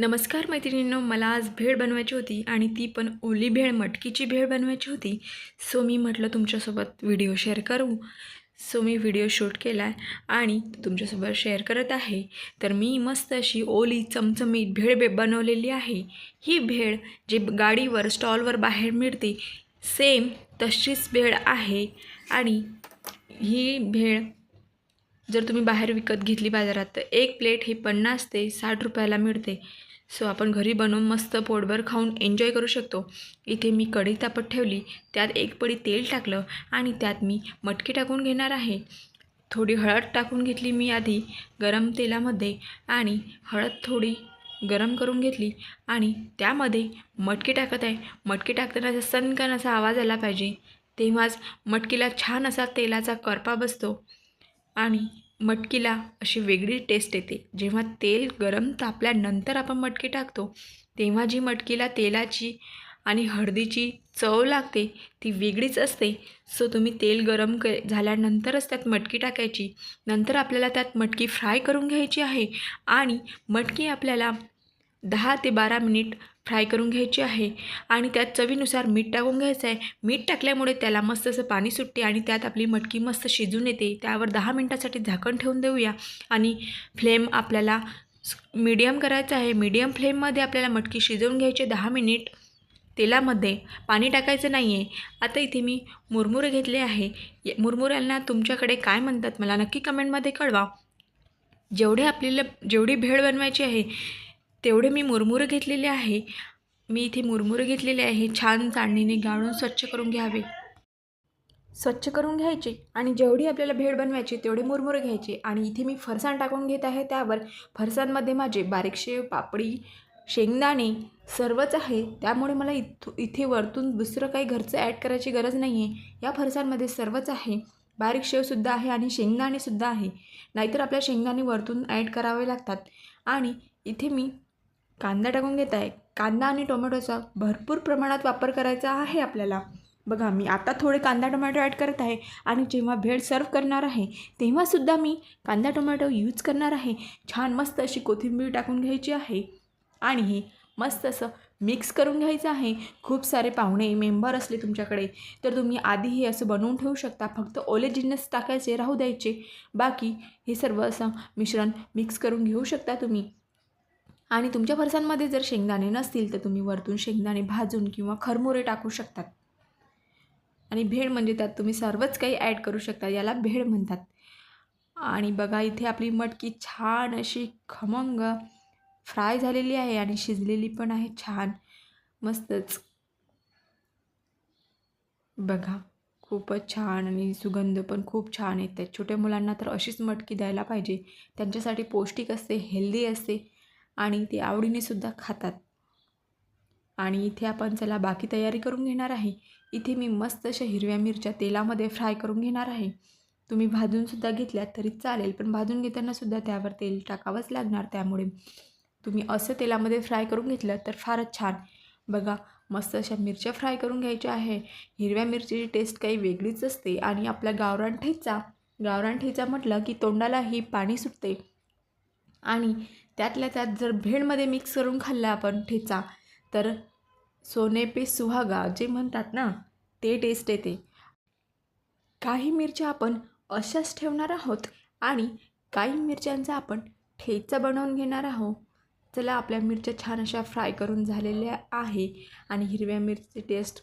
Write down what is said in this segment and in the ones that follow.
नमस्कार मैत्रिणींनो मला आज भेळ बनवायची होती आणि ती पण ओली भेळ मटकीची भेळ बनवायची होती. सो मी म्हटलं तुमच्यासोबत व्हिडिओ शेअर करू. सो मी व्हिडिओ शूट केला आहे आणि तुमच्यासोबत शेअर करत आहे. तर मी मस्त अशी ओली चमचमीत भेळ बे बनवलेली आहे. ही भेळ जी गाडीवर स्टॉलवर बाहेर मिळते सेम तशीच भेळ आहे. आणि ही भेळ जर तुम्ही बाहेर विकत घेतली बाजारात तर एक प्लेट ही पन्नास ते साठ रुपयाला मिळते. सो आपण घरी बनवून मस्त पोटभर खाऊन एन्जॉय करू शकतो. इथे मी कढी तापत ठेवली त्यात एक पडी तेल टाकलं आणि त्यात मी मटकी टाकून घेणार आहे. थोडी हळद टाकून घेतली मी आधी गरम तेलामध्ये आणि हळद थोडी गरम करून घेतली आणि त्यामध्ये मटकी टाकत आहे. मटकी टाकताना असा सनकन असा आवाज आला पाहिजे. तेव्हाच मटकीला छान असा तेलाचा करपा बसतो आणि मटकीला अशी वेगळी टेस्ट येते. जेव्हा तेल गरम तापल्यानंतर आपण मटकी टाकतो तेव्हा जी मटकीला तेलाची आणि हळदीची चव लागते ती वेगळीच असते. सो तुम्ही तेल गरम क झाल्यानंतरच त्यात मटकी टाकायची. नंतर आपल्याला त्यात मटकी फ्राय करून घ्यायची आहे. आणि मटकी आपल्याला दहा ते बारा मिनिट फ्राय करून घ्यायची आहे आणि त्यात चवीनुसार मीठ टाकून घ्यायचं आहे. मीठ टाकल्यामुळे त्याला मस्त असं पाणी सुटते आणि त्यात आपली मटकी मस्त शिजून येते. त्यावर दहा मिनटासाठी झाकण ठेवून देऊया आणि फ्लेम आपल्याला मीडियम करायचं आहे. मीडियम फ्लेममध्ये आपल्याला मटकी शिजवून घ्यायची दहा मिनिट. तेलामध्ये पाणी टाकायचं नाही आहे. आता इथे मी मुरमुरे घेतले आहे. मुरमुऱ्यांना तुमच्याकडे काय म्हणतात मला नक्की कमेंटमध्ये कळवा. जेवढे आपल्याला जेवढी भेळ बनवायची आहे तेवढे मी मुरमुरे घेतलेले आहे. मी इथे मुरमुरे घेतलेले आहे. छान चाळणीने गाळून स्वच्छ करून घ्यावे. स्वच्छ करून घ्यायचे आणि जेवढी आपल्याला भेळ बनवायची तेवढे मुरमुरे घ्यायचे आणि इथे मी फरसाण टाकून घेत आहे. त्यावर फरसाणमध्ये माझे बारीकशे पापडी शेंगदाणे सर्वच आहे. त्यामुळे मला इथू इथे वरतून दुसरं काही घरचं ॲड करायची गरज नाही आहे या फरसाणमध्ये सर्वच आहे. बारीक शेवसुद्धा आहे आणि शेंगदाणेसुद्धा आहे. नाहीतर आपल्या शेंगदाणे वरतून ॲड करावे लागतात. आणि इथे मी कांदा टाकून घेत आहे कांदा आणि टोमॅटोचा भरपूर प्रमाणात वापर करायचा आहे आपल्याला. बघा मी आता थोडे कांदा टोमॅटो ॲड करत आहे आणि जेव्हा भेळ सर्व करणार आहे तेव्हासुद्धा मी कांदा टोमॅटो यूज करणार आहे. छान मस्त अशी कोथिंबीर टाकून घ्यायची आहे आणि हे मस्त असं मिक्स करून घ्यायचं आहे. खूप सारे पाहुणे मेंबर असले तुमच्याकडे तर तुम्ही आधी हे असं बनवून ठेवू शकता. फक्त ओले जिन्नस टाकायचे राहू द्यायचे. बाकी हे सर्व असं मिश्रण मिक्स करून घेऊ शकता तुम्ही. आणि तुमच्या फरसांमध्ये जर शेंगदाणे नसतील तर तुम्ही वरतून शेंगदाणे भाजून किंवा खरमुरे टाकू शकतात. आणि भेळ म्हणजे त्यात तुम्ही सर्वच काही ॲड करू शकता याला भेळ म्हणतात. आणि बघा इथे आपली मटकी छान अशी खमंग फ्राय झालेली आहे आणि शिजलेली पण आहे छान. मस्तच. बघा खूपच छान आणि सुगंध पण खूप छान येते छोट्या मुलांना तर अशीच मटकी द्यायला पाहिजे. त्यांच्यासाठी पौष्टिक असते हेल्दी असते. आणि ते आवडीने सुद्धा खातात. आणि इथे आपण चला बाकी तयारी करून घेणार आहे. इथे मी मस्त अशा हिरव्या मिरच्या तेलामध्ये फ्राय करून घेणार आहे. तुम्ही भाजूनसुद्धा घेतल्यात तरी चालेल पण भाजून घेतानासुद्धा त्यावर तेल टाकावंच लागणार त्यामुळे. तुम्ही असं तेलामध्ये फ्राय करून घेतलं तर फारच छान. बघा मस्त अशा मिरच्या फ्राय करून घ्यायच्या आहे. हिरव्या मिरचीची टेस्ट काही वेगळीच असते आणि आपला गावरान ठेचा गावरान ठेचा म्हटलं की तोंडालाही पाणी सुटते. आणि त्यातल्या त्यात जर भेळमध्ये मिक्स करून खाल्ला आपण ठेचा तर सोने पे सुहागा जे म्हणतात ना ते टेस्ट येते. काही मिरच्या आपण अशाच ठेवणार आहोत आणि काही मिरच्यांचा आपण ठेचा बनवून घेणार आहोत. चला आपल्या मिरच्या छान अशा फ्राय करून झालेल्या आहे आणि हिरव्या मिरची टेस्ट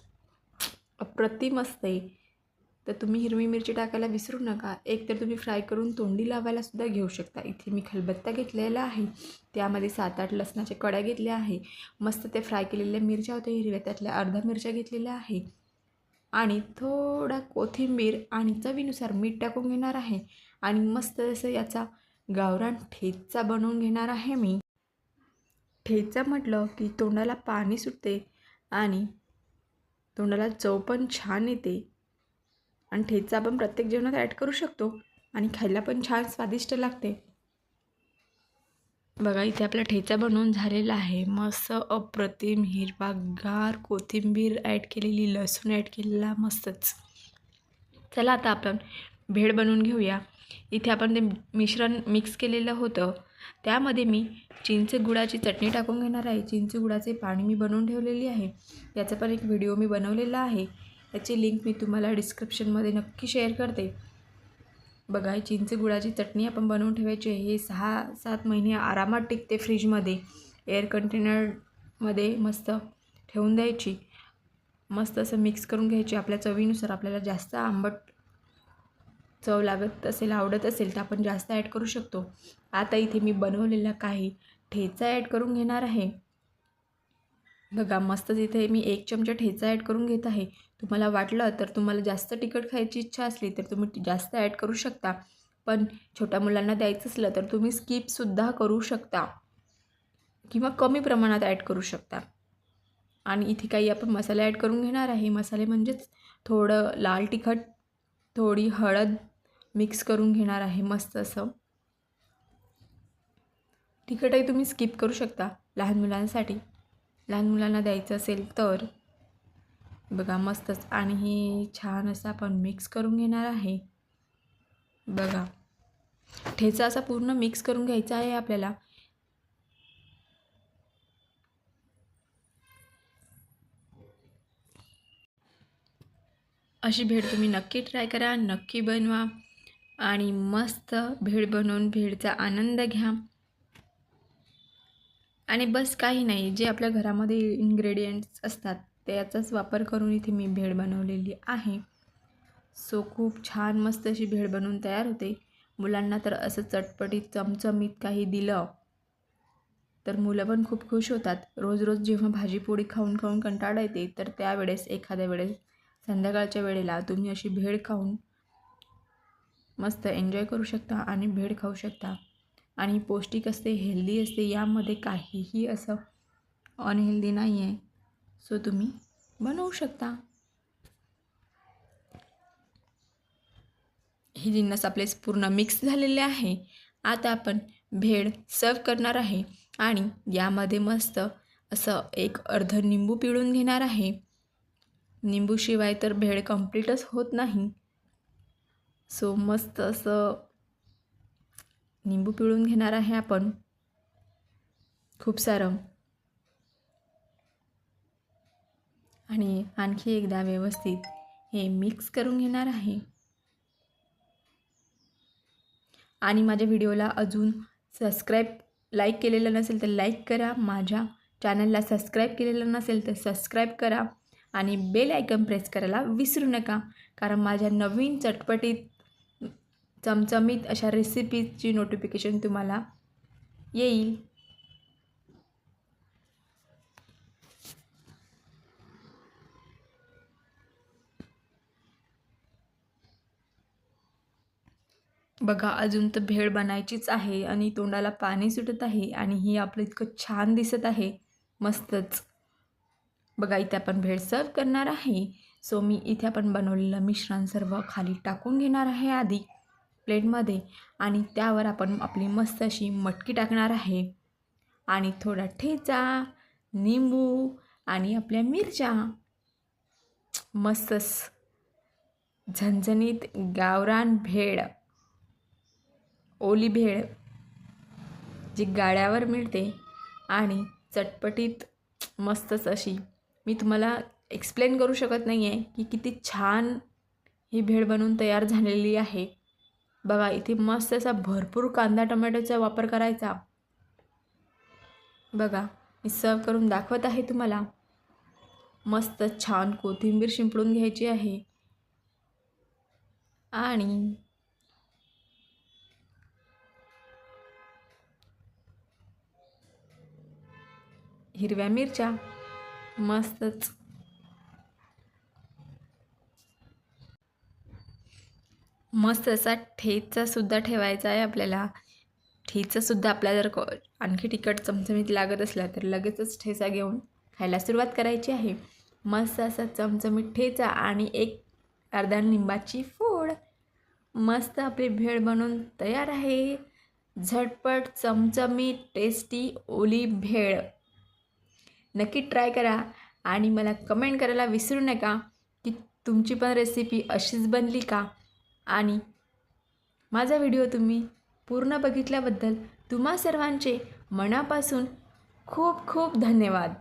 अप्रतिम असते. तर तुम्ही हिरवी मिरची टाकायला विसरू नका. एक तर तुम्ही फ्राय करून तोंडी लावायलासुद्धा घेऊ शकता. इथे मी खलबत्ता घेतलेला आहे. त्यामध्ये सात आठ लसणाच्या कड्या घेतल्या आहे. मस्त ते फ्राय केलेल्या मिरच्या होत्या. हिरव्या त्यातल्या अर्धा मिरच्या घेतलेल्या आहे. आणि थोडा कोथिंबीर आणि चवीनुसार मीठ टाकून घेणार आहे. आणि मस्त असं याचा गावरान ठेचा बनवून घेणार आहे मी. ठेचा म्हटलं की तोंडाला पाणी सुटते आणि तोंडाला चव पण छान येते. आणि ठेचा आपण प्रत्येक जेवणात ॲड करू शकतो. आणि खायला पण छान स्वादिष्ट लागते. बघा इथे आपला ठेचा बनवून झालेला आहे. मस्त अप्रतिम हिरवागार कोथिंबीर ॲड केलेली लसूण ॲड केलेला मस्तच. चला आता आपण भेळ बनवून घेऊया. इथे आपण ते मिश्रण मिक्स केलेलं होतं. त्यामध्ये मी चिंच गुळाची चटणी टाकून घेणार आहे. चिंच गुळाचे पाणी मी बनवून ठेवलेली आहे. याचा पण एक व्हिडिओ मी बनवलेला आहे. याची लिंक मी तुम्हाला डिस्क्रिप्शनमध्ये नक्की शेअर करते. बघा ही चिंच गुळाची चटणी आपण बनवून ठेवायची आहे. हे सहा सात महिने आरामात टिकते फ्रीजमध्ये एअर कंटेनरमध्ये मस्त ठेवून द्यायची. मस्त असं मिक्स करून घ्यायची. आपल्या चवीनुसार आपल्याला जास्त आंबट चव लागत असेल आवडत असेल तर आपण जास्त ॲड करू शकतो. आता इथे मी बनवलेला काही ठेचा ॲड करून घेणार आहे. बघा मस्तच इथे मी एक चमचा ठेचा ॲड करून घेत आहे. तुम्हाला वाटलं तर तुम्हाला जास्त तिखट खायची इच्छा असली तर तुम्ही जास्त ॲड करू शकता. पण छोट्या मुलांना द्यायचं असलं तर तुम्ही स्किपसुद्धा करू शकता. किंवा कमी प्रमाणात ॲड करू शकता. आणि इथे काही आपण मसाले ॲड करून घेणार आहे. मसाले म्हणजेच थोडं लाल तिखट थोडी हळद मिक्स करून घेणार आहे मस्त असं. तिखटही तुम्ही स्किप करू शकता लहान मुलांसाठी. लहान मुलांना द्यायचं असेल तर. बघा मस्तच. आणि हे छान असं आपण मिक्स करून घेणार आहे. बघा. ठेचा असा पूर्ण मिक्स करून घ्यायचा आहे आपल्याला. अशी भेळ तुम्ही नक्की ट्राय करा नक्की बनवा. आणि मस्त भेळ बनवून भेळचा आनंद घ्या. आणि बस काही नाही जे आपल्या घरामध्ये इन्ग्रेडियंट्स असतात. त्याचाच वापर करून इथे मी भेळ बनवलेली आहे. सो खूप छान मस्त अशी भेळ बनवून तयार होते. मुलांना तर असं चटपटीत चमचमीत काही दिलं तर मुलं पण खूप खुश होतात. रोज रोज जेव्हा भाजीपोळी खाऊन खाऊन कंटाळा येते तर त्यावेळेस एखाद्या वेळेस संध्याकाळच्या वेळेला तुम्ही अशी भेळ खाऊन मस्त एन्जॉय करू शकता आणि भेळ खाऊ शकता. आणि पौष्टिक असते हेल्दी असते यामध्ये काहीही असं अनहेल्दी नाही आहे सो तुम्ही बनवू शकता. हे जिन्नस आपले पूर्ण मिक्स झालेले आहे आता आपण भेळ सर्व करणार आहे आणि यामध्ये मस्त असं एक अर्ध निंबू पिळून घेणार आहे. निंबूशिवाय तर भेळ कम्प्लीटच होत नाही. सो मस्त असं निंबू पिळून घेणार आहे आपण. खूप सारं आणि आणखी एकदा व्यवस्थित हे मिक्स करून घेणार आहे. आणि माझ्या व्हिडिओला अजून सबस्क्राईब लाईक केलेलं नसेल तर लाईक करा. माझ्या चॅनलला सबस्क्राईब केलेलं नसेल तर सबस्क्राईब करा. आणि बेल आयकन प्रेस करायला विसरू नका. कारण माझ्या नवीन चटपटीत चमचमीत अशा रेसिपीजची नोटिफिकेशन तुम्हाला येईल. बघा अजून तर भेळ बनायचीच आहे आणि तोंडाला पाणी सुटत आहे आणि ही आपलं इतकं छान दिसत आहे. मस्तच. बघा इथे आपण भेळ सर्व करणार आहे. सो मी इथे आपण बनवलेलं मिश्रण सर्व खाली टाकून घेणार आहे आधी प्लेटमध्ये. आणि त्यावर आपण आपली मस्त अशी मटकी टाकणार आहे. आणि थोडा ठेचा निंबू आणि आपल्या मिरच्या. मस्तच. झणझणीत गावरान भेळ. ओली भेळ जी गाड्यावर मिळते आणि चटपटीत मस्तच अशी. मी तुम्हाला एक्सप्लेन करू शकत नाही आहे की किती छान ही भेळ बनवून तयार झालेली आहे. बघा इथे मस्त असा भरपूर कांदा टोमॅटोचा वापर करायचा. बघा मी सर्व करून दाखवत आहे तुम्हाला. मस्त छान कोथिंबीर शिंपडून घ्यायची आहे. आणि हिरव्या मिरच्या. मस्तच. मस्त असा ठेचासुद्धा ठेवायचा आहे आपल्याला. ठेचासुद्धा आपल्या जर क आणखी तिखट चमचमीत लागत असला तर लगेचच ठेचा घेऊन खायला सुरुवात करायची आहे. मस्त असा चमचमीत ठेचा आणि एक अर्धा लिंबाची फोड. मस्त आपली भेळ बनवून तयार आहे. झटपट चमचमीत टेस्टी ओली भेळ. नक्की ट्राय करा आणि मला कमेंट करायला विसरू नका की तुमची पण रेसिपी अशीच बनली का? आणि माझा व्हिडिओ तुम्ही पूर्ण बघितल्याबद्दल तुम्हा सर्वांचे मनापासून खूप खूप धन्यवाद.